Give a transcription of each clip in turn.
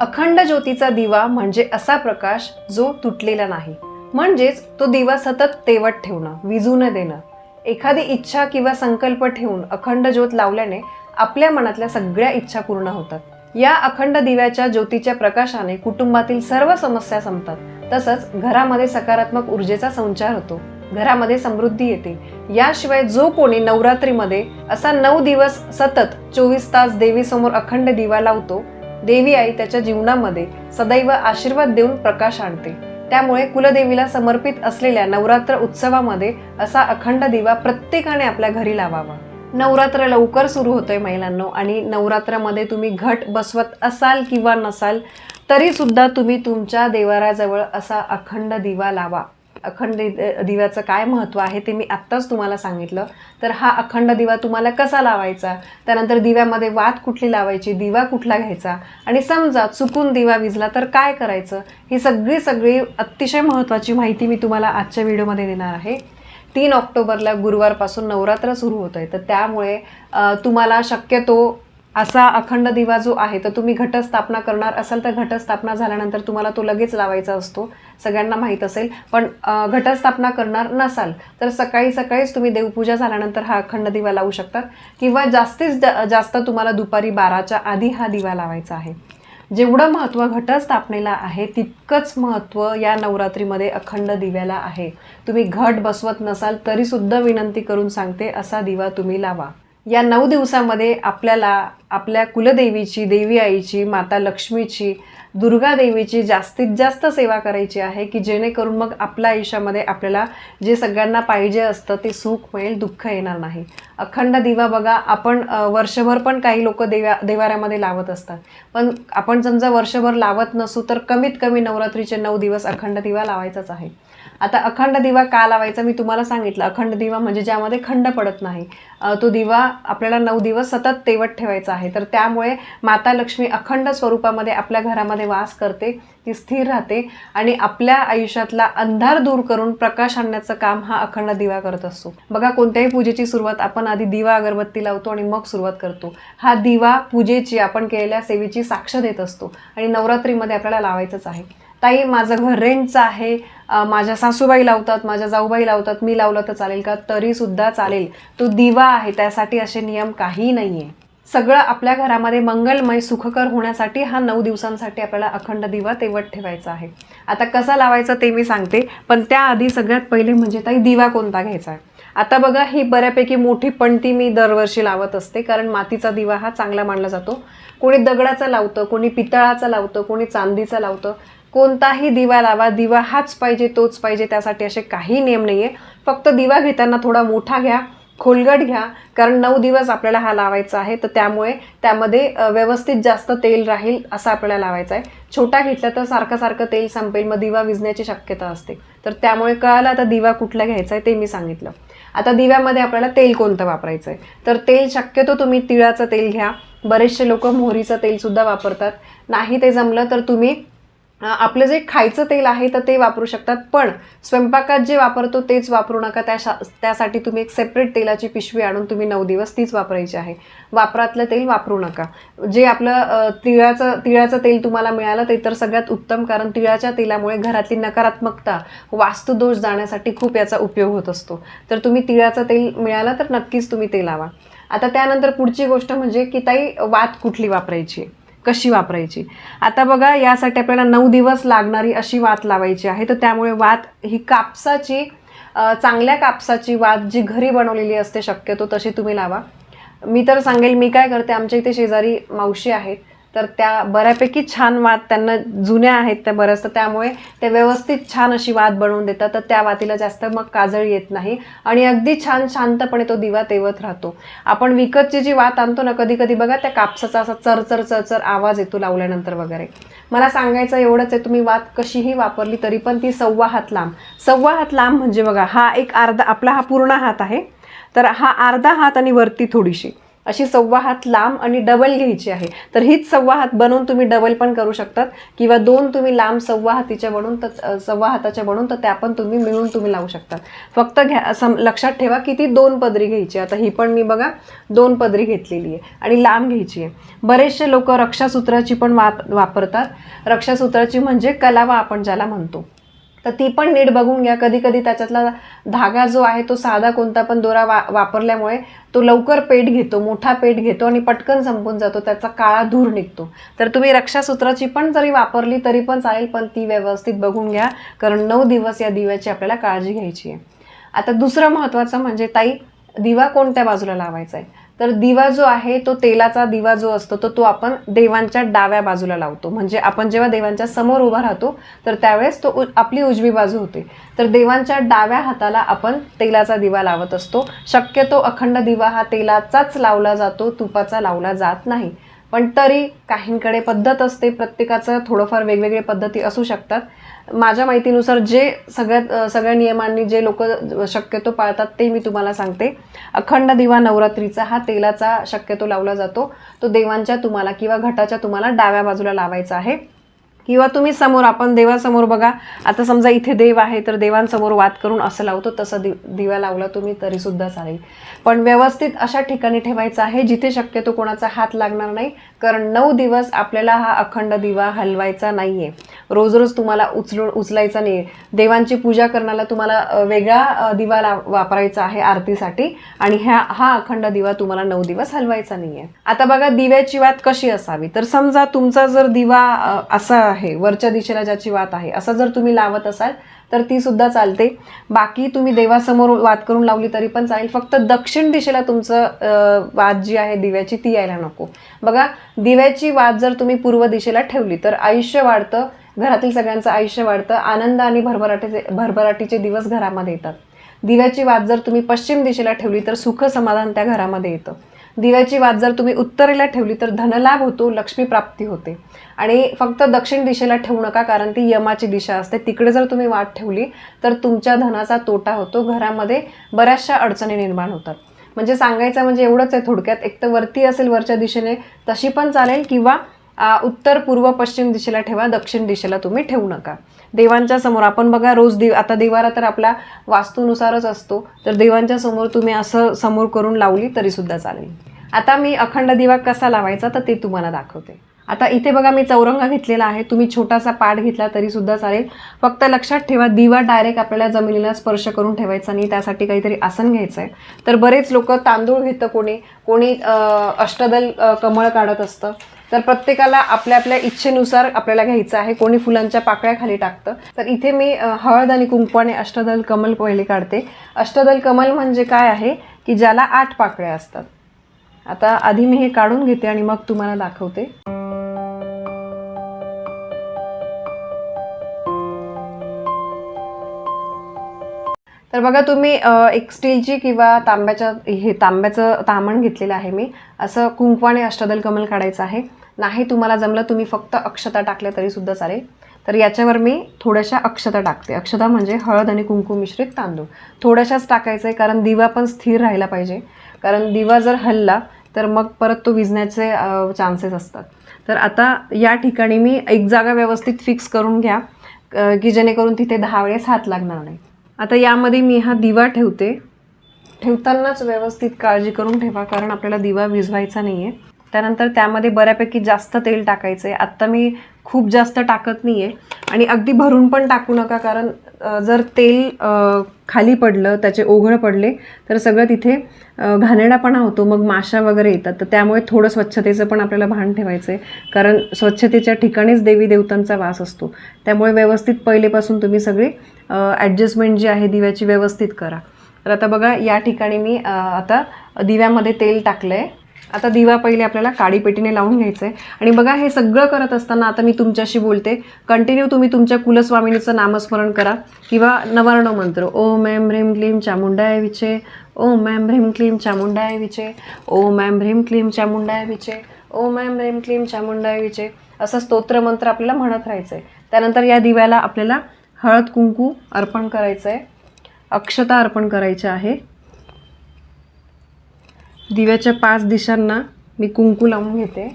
अखंड ज्योतीचा दिवा म्हणजे असा प्रकाश जो तुटलेला नाही. म्हणजेच तो दिवा सतत तेवत ठेवणं विजू न देणं. एखादी इच्छा किंवा संकल्प ठेवून अखंड ज्योत लावल्याने आपल्या मनातल्या सगळ्या इच्छा पूर्ण होतात. या अखंड दिव्याच्या ज्योतीच्या प्रकाशाने कुटुंबातील सर्व समस्या संपतात. तसंच घरामध्ये सकारात्मक ऊर्जेचा संचार होतो. घरामध्ये समृद्धी येते. याशिवाय जो कोणी नवरात्रीमध्ये असा नऊ दिवस सतत चोवीस तास देवीसमोर अखंड दिवा लावतो देवी आई त्याच्या जीवनामध्ये सदैव आशीर्वाद देऊन प्रकाश आणते. त्यामुळे कुलदेवीला समर्पित असलेल्या नवरात्र उत्सवामध्ये असा अखंड दिवा प्रत्येकाने आपल्या घरी लावावा. नवरात्र लवकर सुरू होतोय महिलांनो आणि नवरात्रामध्ये तुम्ही घट बसवत असाल किंवा नसाल तरीसुद्धा तुम्ही तुमच्या देवाराजवळ असा अखंड दिवा लावा. अखंड दिव्याचं काय महत्त्व आहे ते मी आत्ताच तुम्हाला सांगितलं. तर हा अखंड दिवा तुम्हाला कसा लावायचा? त्यानंतर दिव्यामध्ये वात कुठली लावायची? दिवा कुठला घ्यायचा? आणि समजा चुकून दिवा विजला तर काय करायचं? ही सगळी सगळी अतिशय महत्त्वाची माहिती मी तुम्हाला आजच्या व्हिडिओमध्ये देणार आहे. तीन ऑक्टोबरला गुरुवारपासून नवरात्र सुरू होत आहे तर त्यामुळे तुम्हाला शक्यतो असा अखंड दिवा जो आहे तर तुम्ही घटस्थापना करणार असाल तर घटस्थापना झाल्यानंतर तुम्हाला तो लगेच लावायचा असतो. सगळ्यांना माहीत असेल. पण घटस्थापना करणार नसाल तर सकाळी सकाळीच तुम्ही देवपूजा झाल्यानंतर हा अखंड दिवा लावू शकतात किंवा जास्तीत जास्त तुम्हाला दुपारी बाराच्या आधी हा दिवा लावायचा आहे. जेवढं महत्त्व घटस्थापनेला आहे तितकंच महत्त्व या नवरात्रीमध्ये अखंड दिव्याला आहे. तुम्ही घट बसवत नसाल तरीसुद्धा विनंती करून सांगते असा दिवा तुम्ही लावा. या नऊ दिवसामध्ये आपल्याला आपल्या कुलदेवीची देवी आईची माता लक्ष्मीची दुर्गा देवीची जास्तीत जास्त सेवा करायची आहे की जेणेकरून मग आपल्या आयुष्यामध्ये आपल्याला जे सगळ्यांना पाहिजे असतं ते सुख मिळेल दुःख येणार नाही. अखंड दिवा बघा आपण वर्षभर पण काही लोक देव्या देवाऱ्यामध्ये लावत असतात. पण आपण समजा वर्षभर लावत नसू तर कमीत कमी नवरात्रीचे नऊ दिवस अखंड दिवा लावायचाच आहे. आता अखंड दिवा का लावायचा? मी तुम्हाला सांगितलं अखंड दिवा म्हणजे ज्यामध्ये खंड पडत नाही. तो दिवा आपल्याला नऊ दिवस सतत तेवत ठेवायचा आहे. तर त्यामुळे माता लक्ष्मी अखंड स्वरूपामध्ये आपल्या घरामध्ये वास करते ती स्थिर राहते आणि आपल्या आयुष्यातला अंधार दूर करून प्रकाश आणण्याचं काम हा अखंड दिवा करत असतो. बघा कोणत्याही पूजेची सुरुवात आपण आधी दिवा अगरबत्ती लावतो आणि मग सुरुवात करतो. हा दिवा पूजेची आपण केलेल्या सेवेची साक्ष देत असतो आणि नवरात्रीमध्ये आपल्याला लावायचंच आहे. ताई माझं घर रेंटचं आहे. माझ्या सासूबाई लावतात माझ्या जाऊबाई लावतात. मी लावलं तर चालेल का? तरीसुद्धा चालेल. तो दिवा आहे त्यासाठी असे नियम काही नाही आहे सगळं आपल्या घरामध्ये मंगलमय सुखकर होण्यासाठी हा नऊ दिवसांसाठी आपल्याला अखंड दिवा तेवट ठेवायचा आहे. आता कसा लावायचा ते मी सांगते पण त्याआधी सगळ्यात पहिले म्हणजे ताई दिवा कोणता घ्यायचा आहे? आता बघा ही बऱ्यापैकी मोठी पणती मी दरवर्षी लावत असते कारण मातीचा दिवा हा चांगला मानला जातो. कोणी दगडाचा लावतं कोणी पितळाचा लावतं कोणी चांदीचा लावतं. कोणताही दिवा लावा दिवा हाच पाहिजे तोच पाहिजे त्यासाठी असे काही नियम नाही आहे फक्त दिवा घेताना थोडा मोठा घ्या खोलगट घ्या कारण नऊ दिवस आपल्याला हा लावायचा आहे. तर त्यामुळे त्यामध्ये व्यवस्थित जास्त तेल राहील असं आपल्याला लावायचं आहे. छोटा घेतला तर सारखं सारखं तेल संपेल मग दिवा विजण्याची शक्यता असते. तर त्यामुळे कळालं आता दिवा कुठला घ्यायचा आहे ते मी सांगितलं. आता दिव्यामध्ये आपल्याला तेल कोणतं वापरायचं आहे? तर तेल शक्यतो तुम्ही तिळाचं तेल घ्या. बरेचसे लोक मोहरीचं तेलसुद्धा वापरतात. नाही ते जमलं तर तुम्ही आपलं जे खायचं तेल आहे तर ते वापरू शकतात पण स्वयंपाकात जे वापरतो तेच वापरू नका. त्या त्यासाठी तुम्ही एक सेपरेट तेलाची पिशवी आणून तुम्ही नऊ दिवस तीच वापरायची आहे. वापरातलं तेल वापरू नका. जे आपलं तिळाचं तिळाचं तेल तुम्हाला मिळालं ते तर सगळ्यात उत्तम कारण तिळाच्या तेलामुळे घरातली नकारात्मकता वास्तुदोष जाण्यासाठी खूप याचा उपयोग होत असतो. तर तुम्ही तिळाचं तेल मिळालं तर नक्कीच तुम्ही ते लावा. आता त्यानंतर पुढची गोष्ट म्हणजे की ताई वात कुठली वापरायची कशी वापरायची? आता बघा यासाठी आपल्याला नऊ दिवस लागणारी अशी वात लावायची आहे. तर त्यामुळे वात ही कापसाची चांगल्या कापसाची वात जी घरी बनवलेली असते शक्यतो तशी तुम्ही लावा. मी तर सांगेल मी काय करते आमच्या इथे शेजारी मावशी आहेत. तर त्या बऱ्यापैकी छान वाद त्यांना जुन्या आहेत त्या बऱ्याच त्यामुळे ते व्यवस्थित छान अशी वाद बनवून देतात. तर त्या वातीला जास्त मग काजळ येत नाही. आणि अगदी छान शांतपणे तो दिवा तेवत राहतो. आपण विकतची जी वात आणतो ना कधी कधी बघा त्या कापसाचा असा चरचर चरचर आवाज येतो लावल्यानंतर वगैरे. मला सांगायचं एवढंच आहे तुम्ही वात कशीही वापरली तरी पण ती सव्वा हात लांब. सव्वा हात लांब म्हणजे बघा हा एक अर्धा आपला हा पूर्ण हात आहे. तर हा अर्धा हात आणि वरती थोडीशी. अशी सव्वा हात लांब आणि डबल घ्यायची आहे. तर हीच सव्वा हात बनवून तुम्ही डबल पण करू शकतात. किंवा दोन तुम्ही लांब सव्वा हातीच्या बनवून तर सव्वा हाताच्या बनवून तर त्या पण तुम्ही मिळून तुम्ही लावू शकतात. फक्त घ्या सम लक्षात ठेवा की ती दोन पदरी घ्यायची आता ही पण मी बघा दोन पदरी घेतलेली आहे आणि लांब घ्यायची आहे. बरेचसे लोक रक्षासूत्राची पण वाप वापरतात. रक्षासूत्राची म्हणजे कलावा आपण ज्याला म्हणतो. तर ती पण नीट बघून घ्या. कधी कधी त्याच्यातला धागा जो आहे तो साधा कोणता पण दोरा वा वापरल्यामुळे तो लवकर पेट घेतो मोठा पेट घेतो आणि पटकन संपून जातो. त्याचा काळा धूर निघतो. तर तुम्ही रक्षासूत्राची पण जरी वापरली तरी पण चालेल पण ती व्यवस्थित बघून घ्या. कारण नऊ दिवस या दिव्याची आपल्याला काळजी घ्यायची आहे. आता दुसरं महत्त्वाचं म्हणजे ताई दिवा कोणत्या बाजूला लावायचा आहे? तर दिवा जो आहे तो तेलाचा दिवा जो असतो तो तो आपण देवांच्या डाव्या बाजूला लावतो. म्हणजे आपण जेव्हा देवांच्या समोर उभा राहतो तर त्यावेळेस तो उ- आपली उजवी बाजू होते. तर देवांच्या डाव्या हाताला आपण तेलाचा दिवा लावत असतो. शक्यतो अखंड दिवा हा तेलाचाच लावला जातो तुपाचा लावला जात नाही. पण तरी काहींकडे पद्धत असते प्रत्येकाचं थोडंफार वेगवेगळे पद्धती असू शकतात. माझ्या माहितीनुसार जे सगळ्यात सगळ्या नियमांनी जे लोक शक्यतो पाळतात ते मी तुम्हाला सांगते. अखंड दिवा नवरात्रीचा हा तेलाचा शक्यतो लावला जातो. तो देवांच्या तुम्हाला किंवा घटाच्या तुम्हाला डाव्या बाजूला लावायचा आहे. किंवा तुम्ही समोर आपण देवासमोर बघा. आता समजा इथे देव आहे तर देवांसमोर वाद करून असं लावतो तसं दि दिवा लावला तुम्ही तरीसुद्धा चालेल. पण व्यवस्थित अशा ठिकाणी ठेवायचं आहे जिथे शक्यतो कोणाचा हात लागणार नाही कारण नऊ दिवस आपल्याला हा अखंड दिवा हलवायचा नाही आहे रोज रोज तुम्हाला उचलून उचलायचा नाही आहे देवांची पूजा करण्याला तुम्हाला वेगळा दिवा ला वापरायचा आहे आरतीसाठी आणि ह्या हा अखंड दिवा तुम्हाला नऊ दिवस हलवायचा नाही आहे आता बघा दिव्याची वात कशी असावी? तर समजा तुमचा जर दिवा असा आहे वरच्या दिशेला ज्याची वात आहे असं जर तुम्ही लावत असाल तर ती सुद्धा चालते. बाकी तुम्ही देवासमोर वाद करून लावली तरी पण चालेल. फक्त दक्षिण दिशेला तुमचं वाद जी आहे दिव्याची ती यायला नको. बघा दिव्याची वाद जर तुम्ही पूर्व दिशेला ठेवली तर आयुष्य वाढतं घरातील सगळ्यांचं आयुष्य वाढतं आनंद आणि भरभराटीचे भरभराटीचे दिवस घरामध्ये येतात. दिव्याची वाद जर तुम्ही पश्चिम दिशेला ठेवली तर सुख समाधान त्या घरामध्ये येतं. दिव्याची वात जर तुम्ही उत्तरेला ठेवली तर धनलाभ होतो लक्ष्मी प्राप्ती होते. आणि फक्त दक्षिण दिशेला ठेवू नका कारण ती यमाची दिशा असते. तिकडे जर तुम्ही वाट ठेवली तर तुमच्या धनाचा तोटा होतो. घरामध्ये बऱ्याचशा अडचणी निर्माण होतात. म्हणजे सांगायचं म्हणजे एवढंच आहे थोडक्यात. एक तर वरती असेल वरच्या दिशेने तशी पण चालेल किंवा उत्तर पूर्व पश्चिम दिशेला ठेवा दक्षिण दिशेला तुम्ही ठेवू नका. देवांच्या समोर आपण बघा रोज देव आता देवारा तर आपला वास्तूनुसारच असतो तर देवांच्या समोर तुम्ही असं समोर करून लावली तरीसुद्धा चालेल. आता मी अखंड दिवा कसा लावायचा तर ते तुम्हाला दाखवते. आता इथे बघा मी चौरंगा घेतलेला आहे तुम्ही छोटासा पाठ घेतला तरीसुद्धा चालेल. फक्त लक्षात ठेवा दिवा डायरेक्ट आपल्याला जमिनीला स्पर्श करून ठेवायचा नाही त्यासाठी काहीतरी आसन घ्यायचं आहे तर बरेच लोक तांदूळ घेतं कोणी कोणी अष्टदल कमळ काढत असतं. तर प्रत्येकाला आपल्या आपल्या इच्छेनुसार आपल्याला घ्यायचं आहे. कोणी फुलांच्या पाकळ्या खाली टाकतं. तर इथे मी हळद आणि कुंकवाने अष्टदल कमल पहिले काढते. अष्टदल कमल म्हणजे काय आहे? की ज्याला आठ पाकळ्या असतात. आता आधी मी हे काढून घेते आणि मग तुम्हाला दाखवते. तर बघा तुम्ही एक स्टीलची किंवा तांब्याच्या हे तांब्याचं तामण घेतलेलं आहे मी. असं कुंकवाने अष्टदल कमल काढायचं आहे. नाही तुम्हाला जमलं तुम्ही फक्त अक्षता टाकल्या तरीसुद्धा चालेल. तर याच्यावर मी थोड्याशा अक्षता टाकते. अक्षता म्हणजे हळद आणि कुंकू मिश्रित तांदूळ. थोड्याशाच टाकायचं आहे कारण दिवा पण स्थिर राहायला पाहिजे. कारण दिवा जर हलला तर मग परत तो विजण्याचे चान्सेस असतात. तर आता या ठिकाणी मी एक जागा व्यवस्थित फिक्स करून घ्या की जेणेकरून तिथे दहा वेळेस हात लागणार नाही. आता यामध्ये मी हा दिवा ठेवते. ठेवतानाच व्यवस्थित काळजी करून ठेवा कारण आपल्याला दिवा विझवायचा नाही आहे त्यानंतर त्यामध्ये बऱ्यापैकी जास्त तेल टाकायचं आहे आत्ता मी खूप जास्त टाकत नाही आहे आणि अगदी भरून पण टाकू नका कारण जर तेल खाली पडलं त्याचे ओघळ पडले तर सगळं तिथे घाणेडापणा घाणेरडापणा होतो. मग माशा वगैरे येतात. तर त्यामुळे थोडं स्वच्छतेचं पण आपल्याला भान ठेवायचं आहे कारण स्वच्छतेच्या ठिकाणीच देवी देवतांचा वास असतो. त्यामुळे व्यवस्थित पहिलेपासून तुम्ही सगळी ॲडजस्टमेंट जी आहे दिव्याची व्यवस्थित करा. तर आता बघा या ठिकाणी मी आता दिव्यामध्ये तेल टाकलं आहे आता दिवा पहिले आपल्याला काळी पेटीने लावून घ्यायचं आहे आणि बघा हे सगळं करत असताना आता मी तुमच्याशी बोलते. कंटिन्यू तुम्ही तुमच्या कुलस्वामिनीचं नामस्मरण करा. किंवा नवार्ण मंत्र ओम ऐम ह्रीम क्लीम चामुंडाय विचे. ओम ऐम ह्रीम क्लीम चामुंडाय विचे. ओम ऐम ह्रीम क्लीम चामुंडाय विचे. ओम ऐम ह्रीम क्लीम चामुंडाय विचे. असं स्तोत्रमंत्र आपल्याला म्हणत राहायचं आहे त्यानंतर या दिव्याला आपल्याला हळद कुंकू अर्पण करायचं आहे अक्षता अर्पण करायच्या आहे. दिव्याच्या पाच दिशांना मी कुंकू लावून घेते.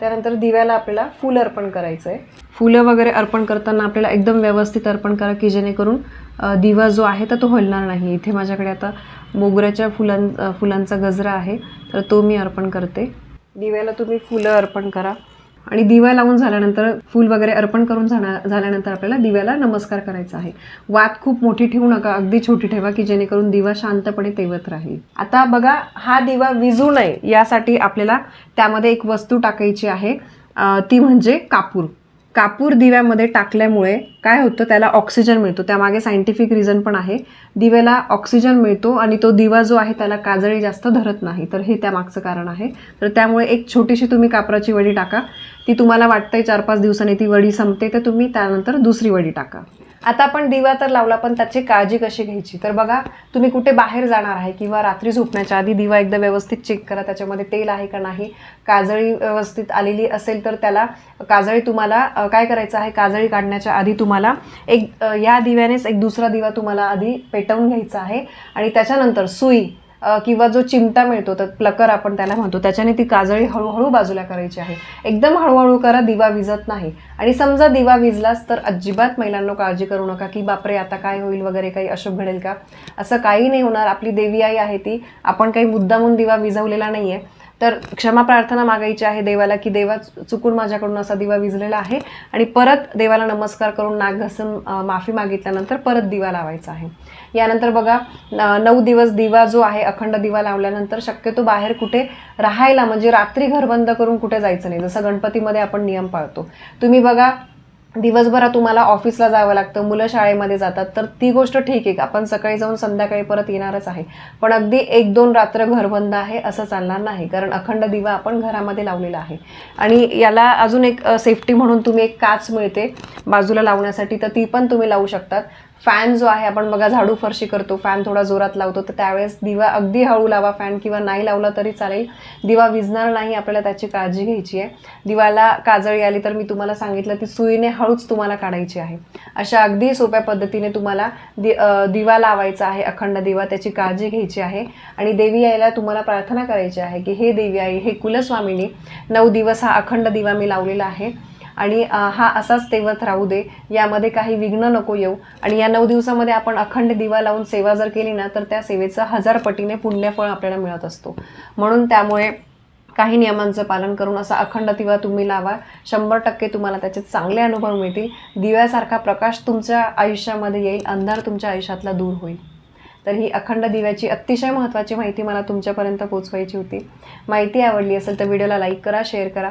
त्यानंतर दिव्याला आपल्याला फुलं अर्पण करायचं आहे फुलं वगैरे अर्पण करताना आपल्याला एकदम व्यवस्थित अर्पण करा की जेणेकरून दिवा जो आहे तर तो हलणार नाही. इथे माझ्याकडे आता मोगऱ्याच्या फुलां फुलांचा गजरा आहे तर तो मी अर्पण करते. दिव्याला तुम्ही फुलं अर्पण करा. आणि दिवा लावून झाल्यानंतर फूल वगैरे अर्पण करून झाला झाल्यानंतर आपल्याला दिव्याला नमस्कार करायचा आहे. वात खूप मोठी ठेवू नका अगदी छोटी ठेवा की जेणेकरून दिवा शांतपणे तेवत राहील. आता बघा हा दिवा विजू नये यासाठी आपल्याला त्यामध्ये एक वस्तू टाकायची आहे. ती म्हणजे कापूर. कापूर दिव्यामध्ये टाकल्यामुळे काय होतं त्याला ऑक्सिजन मिळतो. त्यामागे सायंटिफिक रिझन पण आहे. दिव्याला ऑक्सिजन मिळतो आणि तो दिवा जो आहे त्याला काजळी जास्त धरत नाही. तर हे त्यामागचं कारण आहे. तर त्यामुळे एक छोटीशी तुम्ही कापराची वडी टाका. ती तुम्हाला वाटतंय चार पाच दिवसांनी ती वडी संपते तर तुम्ही त्यानंतर दुसरी वडी टाका. आता आपण दिवा तर लावला पण त्याची काळजी कशी घ्यायची? तर बघा तुम्ही कुठे बाहेर जाणार आहे किंवा रात्री झोपण्याच्या आधी दिवा एकदा व्यवस्थित चेक करा त्याच्यामध्ये तेल आहे का नाही काजळी व्यवस्थित आलेली असेल तर त्याला काजळी तुम्हाला काय करायचं आहे? काजळी काढण्याच्या आधी तुम्हाला एक या दिव्यानेच एक दुसरा दिवा तुम्हाला आधी पेटवून घ्यायचा आहे. आणि त्याच्यानंतर सुई किंवा जो चिमटा मिळतो तर प्लकर आपण त्याला म्हणतो. त्याच्याने ती काजळी हळूहळू बाजूला करायची आहे. एकदम हळूहळू करा दिवा विजत नाही. आणि समजा दिवा विजलाच तर अजिबात महिलांना काळजी करू नका की बापरे आता काय होईल वगैरे काही अशुभ घडेल का? असं काही नाही होणार. आपली देवी आई आहे ती. आपण काही मुद्दामून दिवा विझवलेला नाही आहे तर क्षमा प्रार्थना मागायची आहे देवाला की देवा चुकून माझ्याकडून असा दिवा विजलेला आहे. आणि परत देवाला नमस्कार करून नाक घासून माफी मागितल्यानंतर परत दिवा लावायचा आहे. यानंतर बघा नऊ दिवस दिवा जो आहे अखंड दिवा लावल्यानंतर शक्यतो बाहेर कुठे राहायला म्हणजे रात्री घर बंद करून कुठे जायचं नाही. जसं गणपतीमध्ये आपण नियम पाळतो. तुम्ही बघा दिवसभरात तुम्हाला ऑफिसला जावं लागतं मुलं शाळेमध्ये जातात तर ती गोष्ट ठीक आहे आपण सकाळी जाऊन संध्याकाळी परत येणारच आहे. पण अगदी एक दोन रात्र घर बंद आहे असं चालणार नाही कारण अखंड दिवा आपण घरामध्ये लावलेला आहे. आणि याला अजून एक सेफ्टी म्हणून तुम्ही एक काच मिळते बाजूला लावण्यासाठी तर ती पण तुम्ही लावू शकतात. फॅन जो आहे आपण बघा झाडू फरशी करतो फॅन थोडा जोरात लावतो तर त्यावेळेस दिवा अगदी हळू लावा फॅन किंवा नाही लावला तरी चालेल. दिवा विजणार नाही आपल्याला त्याची काळजी घ्यायची आहे. दिवाला काजळी आली तर मी तुम्हाला सांगितलं ती सुईने हळूच तुम्हाला काढायची आहे. अशा अगदी सोप्या पद्धतीने तुम्हाला दि दिवा लावायचा आहे अखंड दिवा त्याची काळजी घ्यायची आहे. आणि देवी आईला तुम्हाला प्रार्थना करायची आहे की हे देवी आई हे कुलस्वामिनी नऊ दिवस हा अखंड दिवा मी लावलेला आहे. आणि हा असाच तेवत राहू दे. यामध्ये काही विघ्न नको येऊ. आणि या नऊ दिवसामध्ये आपण अखंड दिवा लावून सेवा जर केली ना तर त्या सेवेचं हजार पटीने पुण्यफळ आपल्याला मिळत असतो. म्हणून त्यामुळे काही नियमांचं पालन करून असा अखंड दिवा तुम्ही लावा. शंभर टक्के तुम्हाला त्याचे चांगले अनुभव मिळतील. दिव्यासारखा प्रकाश तुमच्या आयुष्यामध्ये येईल. अंधार तुमच्या आयुष्यातला दूर होईल. तर ही अखंड दिव्याची अतिशय महत्त्वाची माहिती मला तुमच्यापर्यंत पोचवायची होती. माहिती आवडली असेल तर व्हिडिओला लाईक करा शेअर करा.